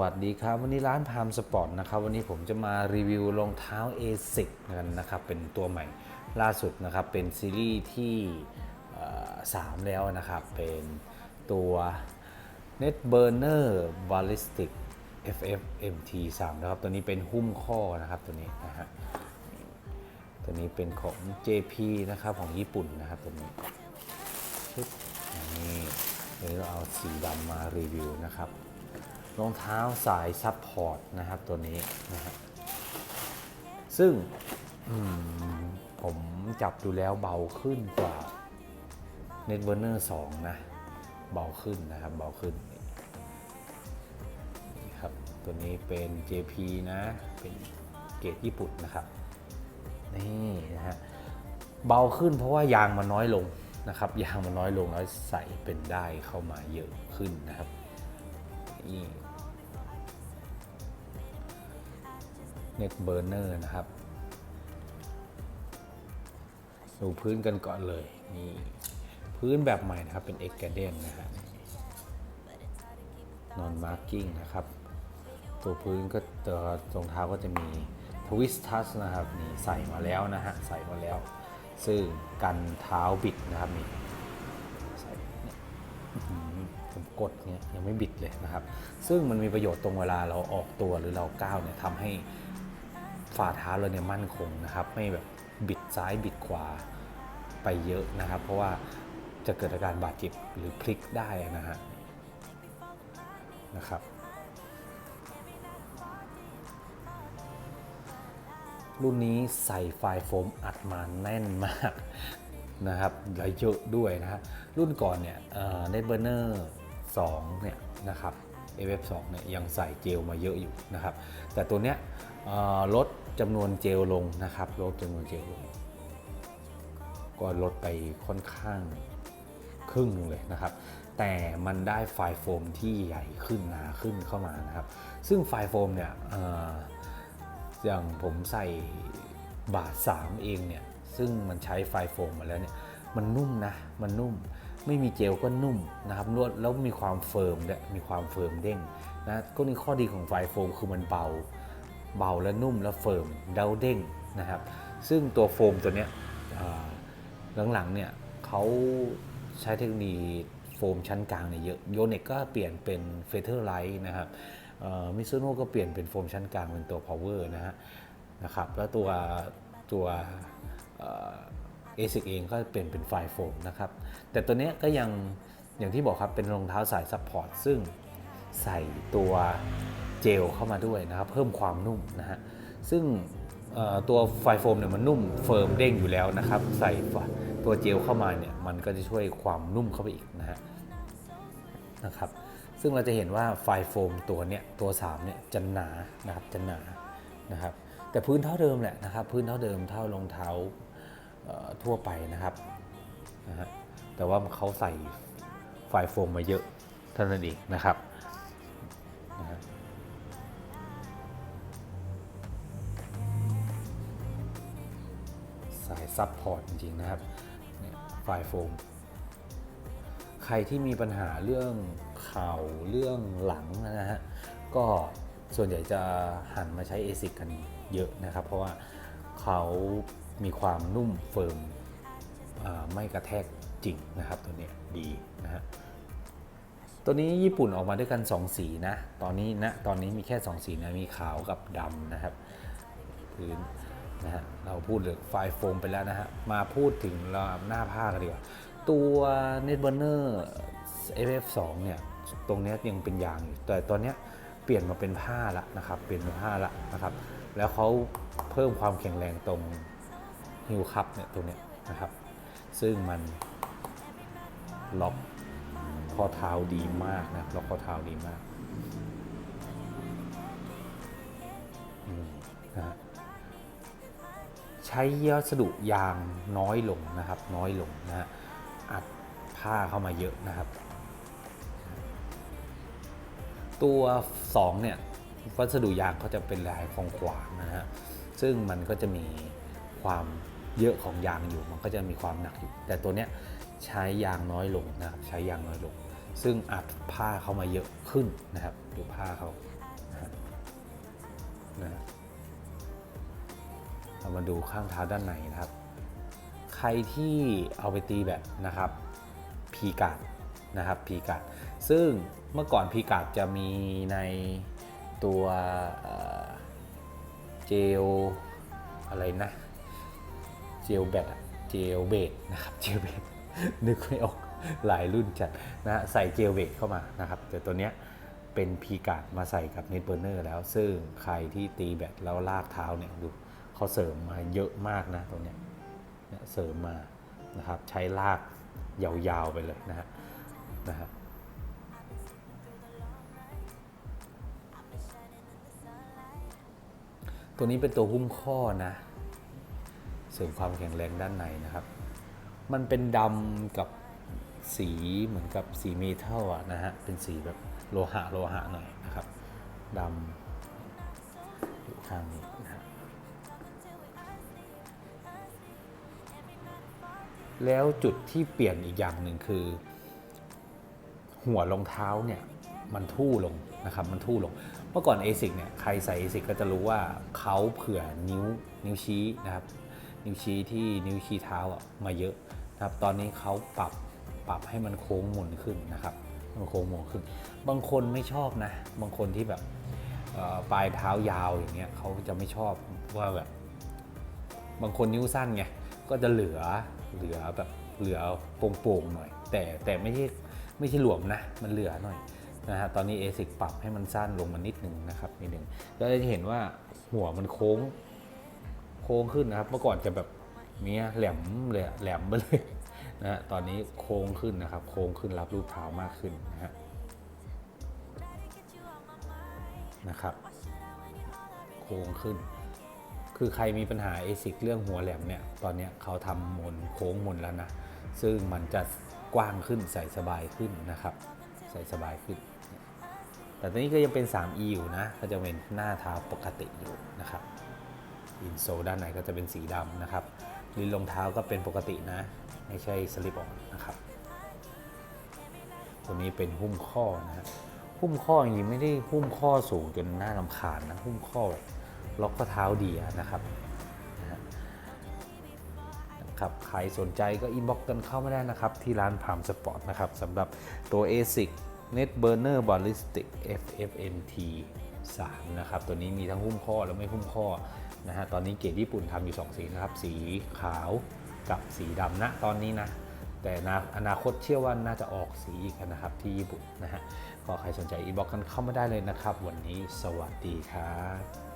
วัสดีครับ วันนี้ร้านพามสปอร์ตนะครับวันนี้ผมจะมารีวิวรองเท้า ASIC กันนะครับเป็นตัวใหม่ล่าสุดนะครับเป็นซีรีส์ที่ 3 แล้วนะครับ เป็นตัว Net Burner Ballistic FF MT 3นะครับ ตัวนี้เป็นหุ้มข้อนะครับตัวนี้นะฮะตัวนี้เป็นของ JP นะครับของญี่ปุ่นนะครับตัวนี้ชุดนี่เดี๋ยวเราเอาสีดำมารีวิวนะครับ รองเท้าสายซับพอร์ตนะครับตัวนี้นะฮะซึ่งมผมจับดูแล้วเบาขึ้นกว่า n e t b u r n e r 2 นะ เบาขึ้นนะครับ เบาขึ้นนี่ครับ ตัวนี้เป็น JP นะ เป็นเกรดญี่ปุ่นนะครับ นี่นะฮะ เบาขึ้นเพราะว่ายางมันน้อยลงนะครับ ยางมันน้อยลงแล้วใส่เป็นได้เข้ามาเยอะขึ้นนะครับ นี่ เน็ตเบอร์เนอร์นะครับ ดูพื้นกันก่อนเลยนี่พื้นแบบใหม่นะครับเป็นเอกเดนนะฮะนอนมาร์กิ้งนะครับ ตัวพื้นก็ตัวรองเท้าก็จะมีทวิสทัสนะครับนี่ใส่มาแล้วนะฮะ ใส่มาแล้ว ซึ่งกันเท้าบิดนะครับนี่ใส่ผมกดเนี่ยยังไม่บิดเลยนะครับ ซึ่งมันมีประโยชน์ตรงเวลาเราออกตัวหรือเราก้าวเนี่ยทำให้ ฝ่าเท้าเราเนี่ยมั่นคงนะครับ ไม่แบบบิดซ้ายบิดขวาไปเยอะนะครับ เพราะว่าจะเกิดอาการบาดเจ็บหรือพลิกได้นะฮะนะครับ รุ่นนี้ใส่ไฟล์โฟมอัดมาแน่นมากนะครับและเยอะด้วยนะฮะรุ่นก่อนเนี่ยในเบอร์เนอร์2เนี่ยนะครับ AF2 เนี่ยยังใส่เจลมาเยอะอยู่นะครับ แต่ตัวเนี้ยลด จำนวนเจลลงนะครับลดจำนวนเจลลง ก็ลดไปค่อนข้างครึ่งนึงเลยนะครับ แต่มันได้ไฟล์โฟมที่ใหญ่ขึ้นหนาขึ้นเข้ามานะครับ ซึ่งไฟล์โฟมเนี่ยอออย่างผมใส่บาท3เองเนี่ย ซึ่งมันใช้ไฟโฟมมาแล้วเนี่ย มันนุ่มนะ มันนุ่ม ไม่มีเจลก็นุ่มนะครับนวดแล้วมีความเฟิร์มด้วยมีความเฟิร์มเด้งนะ ก็นี่ข้อดีของไฟโฟมคือมันเบา เบาและนุ่มและเฟิร์มเดาเด้งนะครับ ซึ่งตัวโฟมตัวเนี้ยหลังๆเนี่ยเขาใช้เทคโนโลยีโฟมชั้นกลางเนี่ยเยอะโยเน็กก็เปลี่ยนเป็นเฟเธอร์ไลท์นะครับมิซูโน่ก็เปลี่ยนเป็นโฟมชั้นกลางเป็นตัว power นะฮะนะครับแล้วตัวตัวเอซิกเองก็เปลี่ยนเป็นไฟโฟมนะครับ แต่ตัวนี้ก็ยังอย่างที่บอกครับเป็นรองเท้าสายซัพพอร์ตซึ่ง ใส่ตัวเจลเข้ามาด้วยนะครับเพิ่มความนุ่มนะฮะซึ่งตัวไฟโฟมเนี่ยมันนุ่มเฟิร์มเด้งอยู่แล้วนะครับ ใส่ตัวเจลเข้ามาเนี่ยมันก็จะช่วยความนุ่มเข้าไปอีกนะฮะนะครับซึ่งเราจะเห็นว่าไฟโฟมตัวเนี้ยตัว3เนี่ยจะหนานะครับจะหนานะครับแต่พื้นเท่าเดิมแหละนะครับ พื้นเท่าเดิมเท่ารองเท้าทั่วไปนะครับนะฮะแต่ว่าเขาใส่ไฟโฟมมาเยอะเท่านั้นเองนะครับ ซับพอร์ตจริงๆนะครับไฟล์โฟม ใครที่มีปัญหาเรื่องเข่าเรื่องหลังนะฮะ ก็ส่วนใหญ่จะหันมาใช้ ASIC กันเยอะนะครับ เพราะว่าเขามีความนุ่มเฟิร์มไม่กระแทกจริงนะครับตัวนี้ดีนะฮะตัวนี้ญี่ปุ่นออกมาด้วยกัน 2 สีนะ ตอนนี้นะตอนนี้มีแค่ 2 สีนะมีขาวกับดำนะครับพื้น นะฮะเราพูดเรื่องไฟล์โฟมไปแล้วนะฮะ มาพูดถึงเราหน้าผ้ากันดีกว่า ตัว Netburner FF2 เนี่ยตรงนี้ยังเป็นยางอยู่ แต่ตอนเนี้ยเปลี่ยนมาเป็นผ้าละนะครับ เปลี่ยนเป็นผ้าละนะครับ แล้วเขาเพิ่มความแข็งแรงตรงฮิวคัพเนี่ยตรงเนี้ยนะครับ ซึ่งมันล็อกข้อเท้าดีมากนะล็อกข้อเท้าดีมาก ช้วัสดุยางน้อยลงนะครับ น้อยลงนะฮะอัดผ้าเข้ามาเยอะนะครับ ตัว2เนี่ยวัสดุยางเขาจะเป็นลายของขวางนะฮะซึ่งมันก็จะมีความเยอะของยางอยู่ มันก็จะมีความหนักอยู่ แต่ตัวเนี้ยใช้ยางน้อยลงนะครับใช้ยางน้อยลง ซึ่งอัดผ้าเข้ามาเยอะขึ้นนะครับดูผ้าเขานะ เรามาดูข้างเท้าด้านในนะครับ ใครที่เอาไปตีแบบนะครับพีการ์ดนะครับพีการ์ดซึ่งเมื่อก่อนพีการ์ดจะมีในตัวเจลอะไรนะเจลแบตเจลเบดนะครับเจลเบดนึกไม่ออกหลายรุ่นจัดนะใส่เจลเบดเข้ามานะครับแต่ตัวเนี้ยเป็นพีการ์ดมาใส่กับเน็ตเบอร์เนอร์แล้ว ซึ่งใครที่ตีแบตแล้วลากเท้าเนี่ยดู เขาเสริมมาเยอะมากนะตรงเนี้ยเสริมมานะครับใช้ลากยาวๆไปเลยนะฮะนะฮะตัวนี้เป็นตัวหุ้มข้อนะ เสริมความแข็งแรงด้านในนะครับ มันเป็นดำกับสีเหมือนกับสีเมทัลอะนะฮะ เป็นสีแบบโลหะโลหะหน่อยนะครับดำอยู่ข้างนี้นะฮะ แล้วจุดที่เปลี่ยนอีกอย่างหนึ่งคือ หัวรองเท้าเนี่ยมันทู่ลงนะครับมันทู่ลง เมื่อก่อน ASIC เนี่ยใครใส่ ASIC ก็จะรู้ว่าเขาเผื่อนิ้วนิ้วชี้นะครับ นิ้วชี้ที่นิ้วชี้เท้าอะมาเยอะนะครับ ตอนนี้เขาปรับปรับให้มันโค้งหมุนขึ้นนะครับ มันโค้งหมุนขึ้น บางคนไม่ชอบนะ บางคนที่แบบปลายเท้ายาวอย่างเงี้ยเขาจะไม่ชอบว่าแบบ บางคนนิ้วสั้นไงก็จะเหลือ เหลือแบบเหลือโป่งๆหน่อย แต่แต่ไม่ใช่ไม่ใช่หลวมนะ มันเหลือหน่อยนะฮะตอนนี้ ASIC ปรับให้มันสั้นลงมานิดหนึ่งนะครับนิดหนึ่งแล้วจะเห็นว่าหัวมันโค้งโค้งขึ้นนะครับเมื่อก่อนจะแบบเนี้ยแหลมเลยแหลมไปเลยนะฮะตอนนี้โค้งขึ้นนะครับ โค้งขึ้นรับรูปเท้ามากขึ้นนะฮะนะครับ โค้งขึ้น คือใครมีปัญหาเอซิกเรื่องหัวแหลมเนี่ย ตอนเนี้ยเขาทำมนโค้งมนแล้วนะ ซึ่งมันจะกว้างขึ้นใส่สบายขึ้นนะครับ ใส่สบายขึ้น แต่ตอนนี้ก็ยังเป็น 3E อยู่นะ ก็จะเป็นหน้าเท้าปกติอยู่นะครับ อินโซลด้านในก็จะเป็นสีดำนะครับลิ้นรองเท้าก็เป็นปกตินะ ไม่ใช่สลิปออนนะครับ ตัวนี้เป็นหุ้มข้อนะฮะหุ้มข้อจริงๆไม่ได้หุ้มข้อสูงจนหน่ารำคาญนะ หุ้มข้อแบบ ล็อกข้อเท้าดีอะนะครับนะครับใครสนใจก็อินบ็อกกันเข้ามาได้นะครับ ที่ร้านพามสปอร์ตนะครับสำหรับตัว ASIC Net Burner Ballistic FFNT 3นะครับ ตัวนี้มีทั้งหุ้มข้อและไม่หุ้มข้อนะฮะตอนนี้เกรดญี่ปุ่นทำอยู่ 2 สีนะครับ สีขาวกับสีดำนะตอนนี้นะ แต่นาอนาคตเชื่อว่าน่าจะออกสีอีกนะครับที่ญี่ปุ่นนะฮะก็ใครสนใจอีบ็อกกันเข้ามาได้เลยนะครับ วันนี้สวัสดีครับ